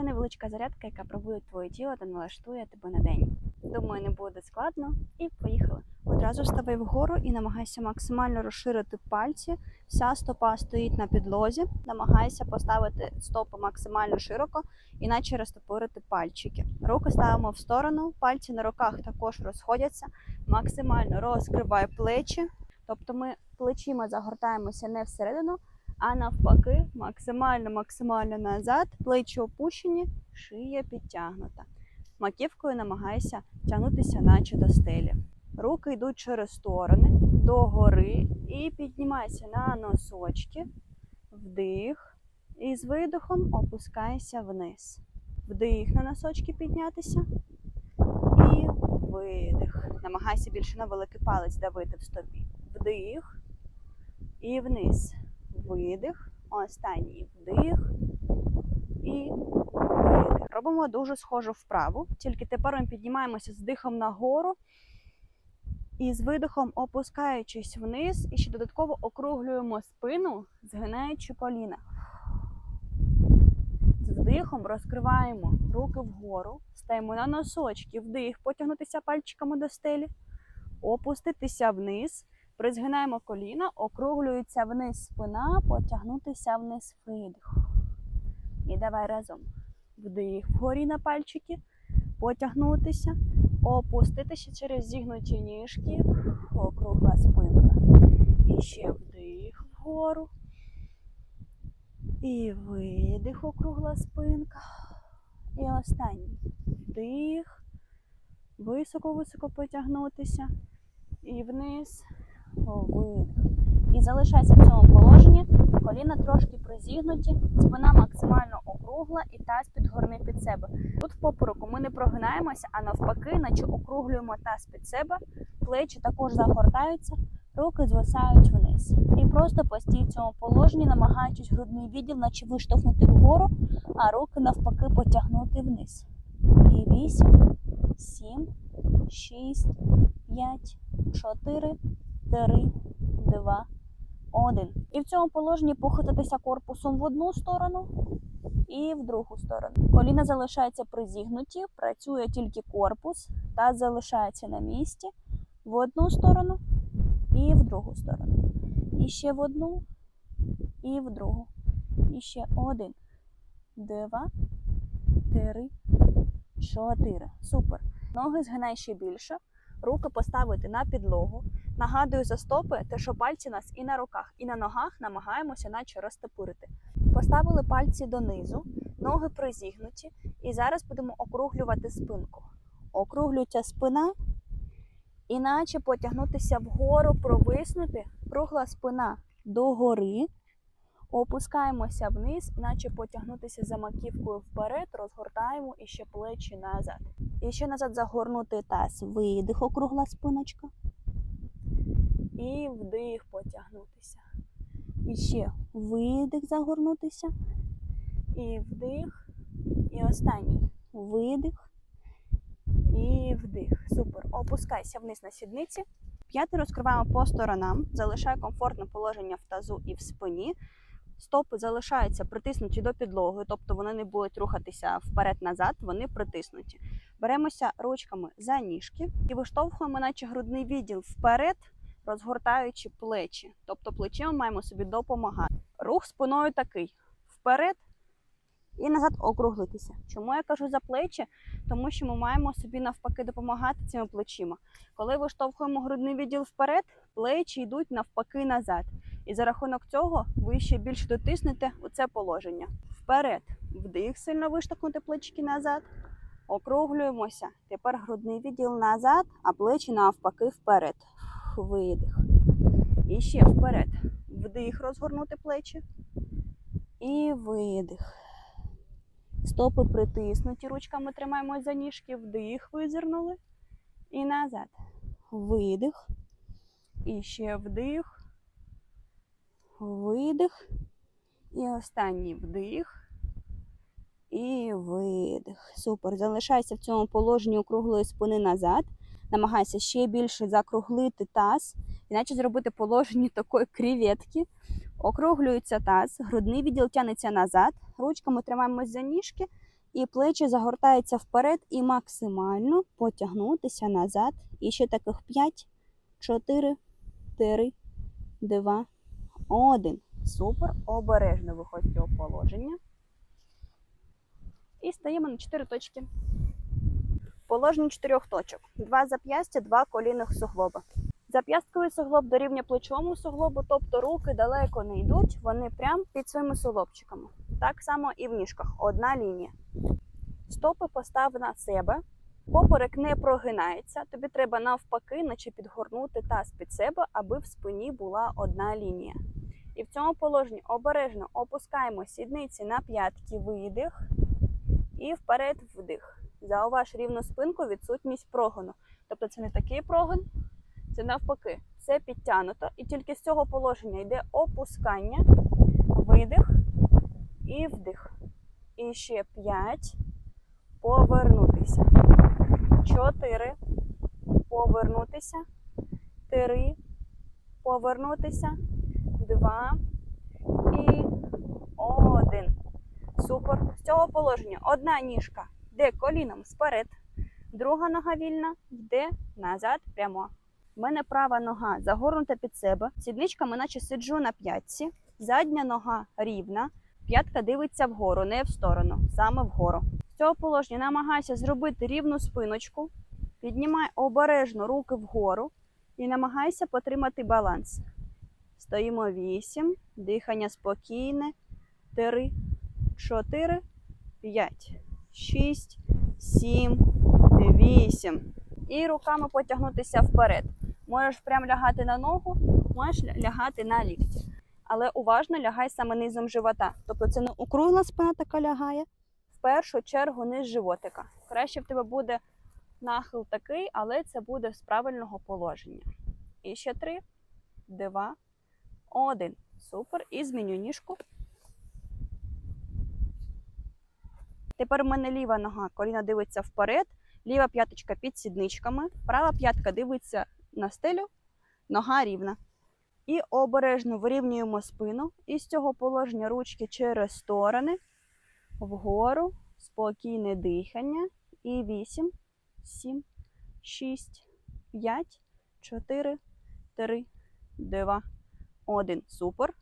Це невеличка зарядка, яка пробує твоє тіло та налаштує тебе на день. Думаю, не буде складно. І поїхали. Одразу ставай вгору і намагайся максимально розширити пальці. Вся стопа стоїть на підлозі. Намагайся поставити стопи максимально широко, іначе розтопирити пальчики. Руки ставимо в сторону, пальці на руках також розходяться. Максимально розкривай плечі. Тобто ми плечима загортаємося не всередину, а навпаки, максимально максимально назад, плечі опущені, шия підтягнута. Маківкою намагайся тягнутися, наче до стелі. Руки йдуть через сторони, догори і піднімайся на носочки, вдих. І з видихом опускайся вниз. Вдих на носочки піднятися. І видих. Намагайся більше на великий палець давити в стопі. Вдих і вниз. Видих. Останній вдих і видих. Робимо дуже схожу вправу, тільки тепер ми піднімаємося з дихом нагору і з видихом опускаючись вниз, і ще додатково округлюємо спину, згинаючи коліна. З вдихом розкриваємо руки вгору, стаємо на носочки, вдих, потягнутися пальчиками до стелі, опуститися вниз, призгинаємо коліна, округлюється вниз спина, потягнутися вниз видих. І давай разом. Вдих вгорі на пальчики, потягнутися, опуститися через зігнуті ніжки, округла спинка. І ще вдих вгору. І видих, округла спинка. І останній вдих. Високо-високо потягнутися. І вниз. Видих. І залишайся в цьому положенні. Коліна трошки призігнуті, спина максимально округла і таз підгорни під себе. Тут в попереку ми не прогинаємося, а навпаки, наче округлюємо таз під себе, плечі також загортаються, руки звисають вниз. І просто постій в цьому положенні, намагаючись грудний відділ, наче виштовхнути вгору, а руки навпаки потягнути вниз. І вісім, сім, шість, п'ять, чотири, три, два. Один. І в цьому положенні похитатися корпусом в одну сторону і в другу сторону. Коліна залишаються призігнуті, працює тільки корпус, та залишається на місці в одну сторону і в другу сторону. І ще в одну, і в другу. І ще один, два, три, чотири. Супер. Ноги згинай ще більше. Руки поставити на підлогу. Нагадую за стопи, те, що пальці нас і на руках, і на ногах намагаємося наче розтопирити. Поставили пальці донизу, ноги призігнуті, і зараз будемо округлювати спинку. Округлюється спина, іначе потягнутися вгору, провиснути, кругла спина догори. Опускаємося вниз, іначе потягнутися за маківкою вперед, розгортаємо і ще плечі назад. І ще назад загорнути таз. Видих, округла спиночка. І вдих потягнутися. І ще видих загорнутися. І вдих. І останній видих. І вдих. Супер. Опускайся вниз на сідниці. П'яти розкриваємо по сторонам. Залишай комфортне положення в тазу і в спині. Стопи залишаються притиснуті до підлоги, тобто вони не будуть рухатися вперед-назад, вони притиснуті. Беремося ручками за ніжки і виштовхуємо, наче грудний відділ вперед, розгортаючи плечі. Тобто плечима маємо собі допомагати. Рух спиною такий: вперед і назад округлитися. Чому я кажу за плечі? Тому що ми маємо собі навпаки допомагати цими плечима. Коли виштовхуємо грудний відділ вперед, плечі йдуть навпаки назад. І за рахунок цього ви ще більше дотиснете у це положення. Вперед, вдих, сильно виштовхнути плечики назад. Округлюємося. Тепер грудний відділ назад, а плечі навпаки вперед. Видих. І ще вперед. Вдих, розгорнути плечі. І видих. Стопи притиснуті. Ручками тримаємось за ніжки. Вдих, визирнули. І назад. Видих. І ще вдих. Видих. І останній вдих. І видих. Супер. Залишайся в цьому положенні округлої спини назад. Намагайся ще більше закруглити таз, іначе зробити положення такої креветки. Округлюється таз, грудний відділ тянеться назад. Ручками тримаємось за ніжки І плечі загортаються вперед і максимально потягнутися назад. І ще таких 5, 4, 3, 2, 1. Супер. Обережно виходь з цього положення. І стаємо на 4 точки. Положення чотирьох точок. Два зап'ястя, два колінних суглоба. Зап'ястковий суглоб дорівнює плечовому суглобу, тобто руки далеко не йдуть, вони прямо під своїми суглобчиками. Так само і в ніжках. Одна лінія. Стопи постав на себе. Поперек не прогинається. Тобі треба навпаки, наче підгорнути таз під себе, аби в спині була одна лінія. І в цьому положенні обережно опускаємо сідниці на п'ятки, видих і вперед вдих. Зауваж рівну спинку, відсутність прогону. Тобто це не такий прогон, це навпаки. Це підтягнуто. І тільки з цього положення йде опускання, видих і вдих. І ще 5. Повернутися. 4. Повернутися. 3. Повернутися. 2. І 1. Супер. З цього положення одна ніжка йде коліном вперед, друга нога вільна йде назад прямо. У мене права нога загорнута під себе, сідничками, наче сиджу на п'ятці, задня нога рівна, п'ятка дивиться вгору, не в сторону, саме вгору. З цього положення намагайся зробити рівну спиночку, піднімай обережно руки вгору і намагайся потримати баланс. Стоїмо 8, дихання спокійне, 3, 4, 5, 6, 7, 8. І руками потягнутися вперед. Можеш прям лягати на ногу, можеш лягати на лікті. Але уважно лягай саме низом живота. Тобто це не округла спина така лягає. В першу чергу низ животика. Краще в тебе буде нахил такий, але це буде з правильного положення. І ще три, два, один. Супер. І зміню ніжку. Тепер в мене ліва нога, коліна дивиться вперед, ліва п'яточка під сідничками, права п'ятка дивиться на стелю, нога рівна. І обережно вирівнюємо спину. І з цього положення ручки через сторони, вгору, спокійне дихання. І 8, 7, 6, 5, 4, 3, 2, 1. Супер.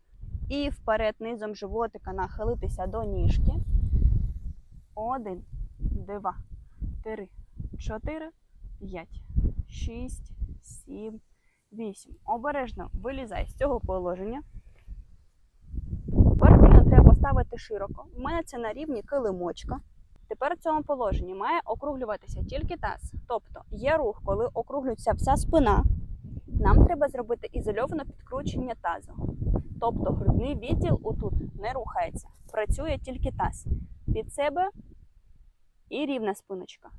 І вперед низом животика нахилитися до ніжки. Один, два, три, чотири, п'ять, шість, сім, вісім. Обережно вилізай з цього положення. Тепер треба поставити широко. У мене це на рівні килимочка. Тепер в цьому положенні має округлюватися тільки таз. Тобто є рух, коли округлюється вся спина. Нам треба зробити ізольоване підкручення тазу. Тобто грудний відділ отут не рухається. Працює тільки таз. Під себе і рівна спиночка.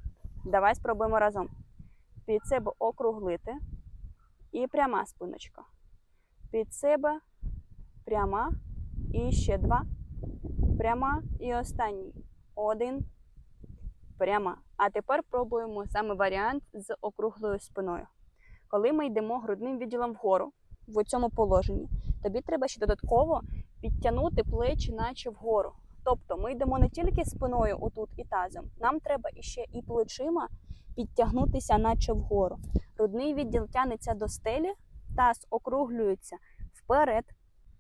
Давай спробуємо разом. Під себе округлити. І пряма спиночка. Під себе пряма. І ще два. Пряма. І останній. Один. Пряма. А тепер пробуємо саме варіант з округлою спиною. Коли ми йдемо грудним відділом вгору, в цьому положенні, тобі треба ще додатково підтягнути плечі, наче вгору. Тобто ми йдемо не тільки спиною отут і тазом, нам треба іще і плечима підтягнутися, наче вгору. Грудний відділ тягнеться до стелі, таз округлюється вперед.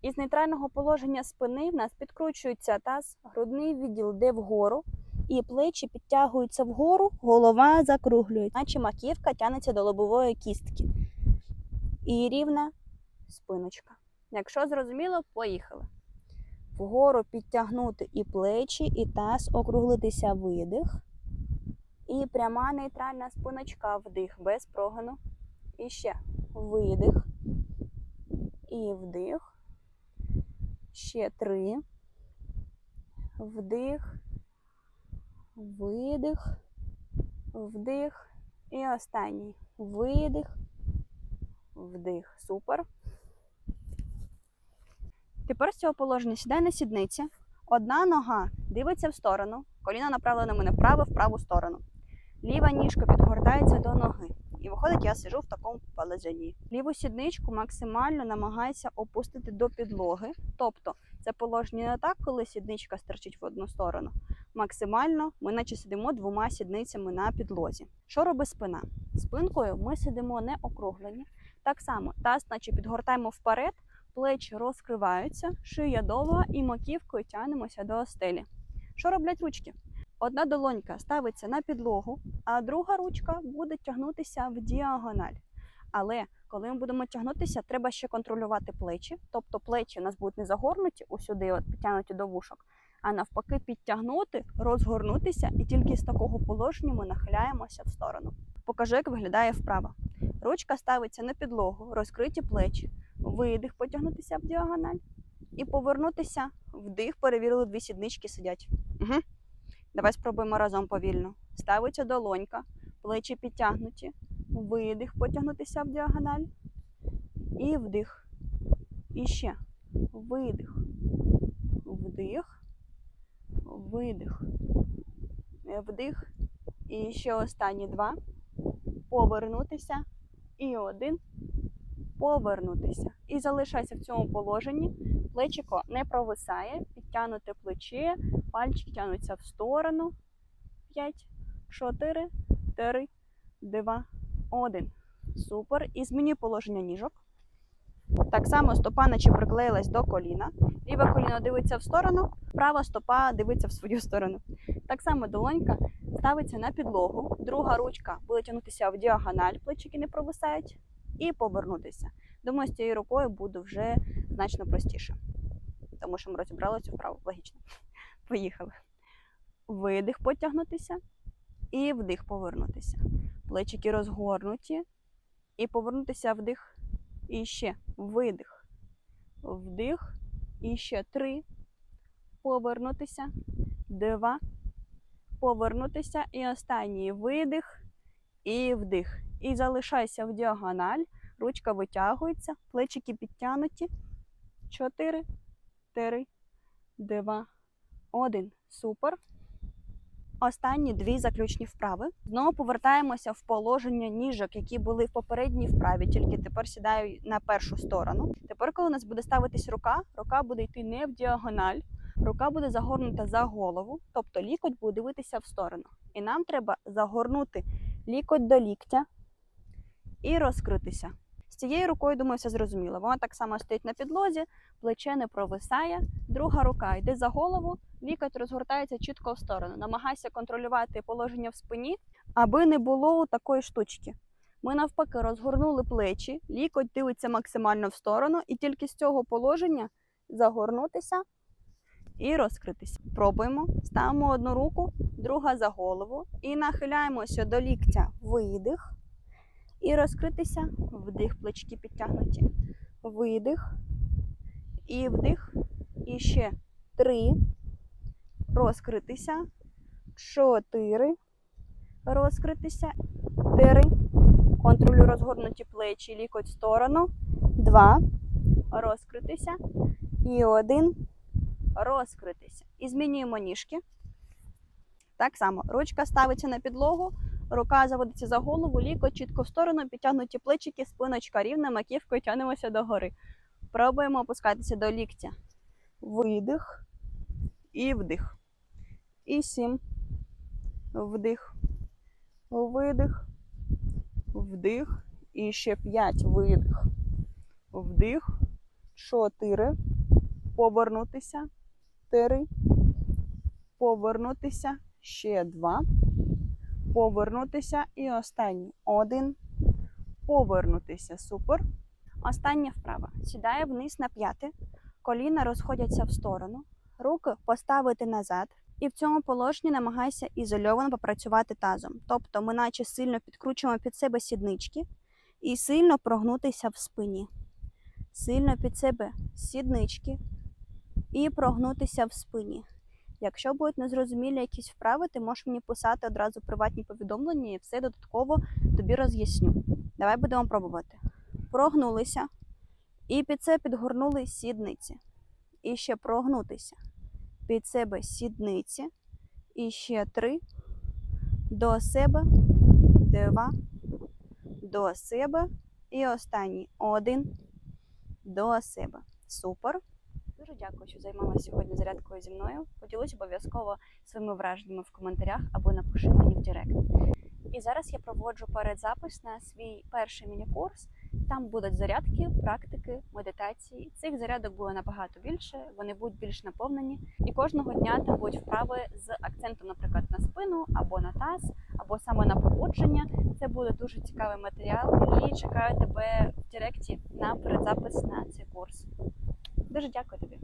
Із нейтрального положення спини в нас підкручується таз, грудний відділ йде вгору, і плечі підтягуються вгору, голова закруглюється, наче маківка тягнеться до лобової кістки. І рівна спиночка. Якщо зрозуміло, поїхали. Вгору підтягнути і плечі, і таз, округлитися видих. І пряма нейтральна спиночка, вдих без прогону. І ще видих. І вдих. Ще три. Вдих. Видих. Вдих. І останній. Видих. Вдих. Супер. Тепер з цього положення сідай на сідниці. Одна нога дивиться в сторону, коліна направлено на мене вправо в праву сторону. Ліва ніжка підгортається до ноги. І виходить, я сижу в такому положенні. Ліву сідничку максимально намагайся опустити до підлоги. Тобто це положення не так, коли сідничка стерчить в одну сторону. Максимально ми наче сидимо двома сідницями на підлозі. Що робить спина? Спинкою ми сидимо не округлені. Так само таз, наче підгортаємо вперед, плечі розкриваються, шия довга і маківкою тягнемося до стелі. Що роблять ручки? Одна долонька ставиться на підлогу, а друга ручка буде тягнутися в діагональ. Але коли ми будемо тягнутися, треба ще контролювати плечі. Тобто плечі у нас будуть не загорнуті усюди, от підтягнуті до вушок, а навпаки, підтягнути, розгорнутися, і тільки з такого положення ми нахиляємося в сторону. Покажу, як виглядає вправа. Ручка ставиться на підлогу, розкриті плечі, видих, потягнутися в діагональ і повернутися, вдих, перевірили, дві сіднички сидять. Угу. Давай спробуємо разом повільно. Ставиться долонька, плечі підтягнуті, видих, потягнутися в діагональ. І вдих. І ще. Видих. Вдих. Видих. Вдих. І ще останні два. Повернутися. І один. Повернутися. І залишайся в цьому положенні. Плечико не провисає, підтягнуте плече, пальчики тягнуться в сторону. 5, 4, 3, 2, 1. Супер. І змінюй положення ніжок. Так само стопа наче приклеїлась до коліна. Ліве коліно дивиться в сторону, права стопа дивиться в свою сторону. Так само долонька ставиться на підлогу, друга ручка буде тягнутися в діагональ, плечики не провисають, і повернутися. Думаю, з цією рукою буде вже значно простіше. Тому що ми розібрали цю вправу. Логічно. Поїхали. Видих потягнутися і вдих повернутися. Плечики розгорнуті. І повернутися вдих. І ще видих. Вдих. І ще три. Повернутися. Два. Повернутися. І останній видих. І вдих. І залишайся в діагональ. Ручка витягується, плечики підтянуті. Чотири, три, два, один. Супер. Останні дві заключні вправи. Знову повертаємося в положення ніжок, які були в попередній вправі, тільки тепер сідаю на першу сторону. Тепер, коли у нас буде ставитись рука, рука буде йти не в діагональ, рука буде загорнута за голову, тобто лікоть буде дивитися в сторону. І нам треба загорнути лікоть до ліктя і розкритися. Цією рукою, думаю, все зрозуміло. Вона так само стоїть на підлозі, плече не провисає, друга рука йде за голову, лікоть розгортається чітко в сторону. Намагайся контролювати положення в спині, аби не було такої штучки. Ми навпаки розгорнули плечі, лікоть дивиться максимально в сторону, і тільки з цього положення загорнутися і розкритися. Пробуємо. Ставимо одну руку, друга за голову і нахиляємося до ліктя. Видих. І розкритися. Вдих, плечки підтягнуті. Видих. І вдих. І ще три. Розкритися. Чотири. Розкритися. Три. Контролю розгорнуті плечі, лікоть в сторону. Два. Розкритися. І один. Розкритися. І змінюємо ніжки. Так само. Ручка ставиться на підлогу. Рука заводиться за голову, лікоть чітко в сторону, підтягнуті плечики, спиночка рівна, маківкою тягнемося догори. Пробуємо опускатися до ліктя. Видих і вдих. І сім. Вдих. Видих. Вдих. І ще п'ять. Видих. Вдих. Чотири. Повернутися. Три. Повернутися. Ще два повернутися. І останній один. Повернутися. Супер. Остання вправа. Сідає вниз на п'яти. Коліна розходяться в сторону. Руки поставити назад. І в цьому положенні намагайся ізольовано попрацювати тазом. Тобто ми наче сильно підкручуємо під себе сіднички і сильно прогнутися в спині. Сильно під себе сіднички і прогнутися в спині. Якщо будуть незрозумілі якісь вправи, ти можеш мені писати одразу приватні повідомлення і все додатково тобі роз'ясню. Давай будемо пробувати. Прогнулися і під це підгорнули сідниці. І ще прогнутися. Під себе сідниці. І ще три. До себе. Два. до себе. І останній один до себе. Супер. Дуже дякую, що займалася сьогодні зарядкою зі мною. Поділись обов'язково своїми враженнями в коментарях або напиши мені в Директ. І зараз я проводжу передзапис на свій перший міні-курс. Там будуть зарядки, практики, медитації. Цих зарядок буде набагато більше, вони будуть більш наповнені. І кожного дня там будуть вправи з акцентом, наприклад, на спину або на таз, або саме на пробудження. Це буде дуже цікавий матеріал. І чекаю тебе в Директі на передзапис на цей курс. Дуже дякую тобі.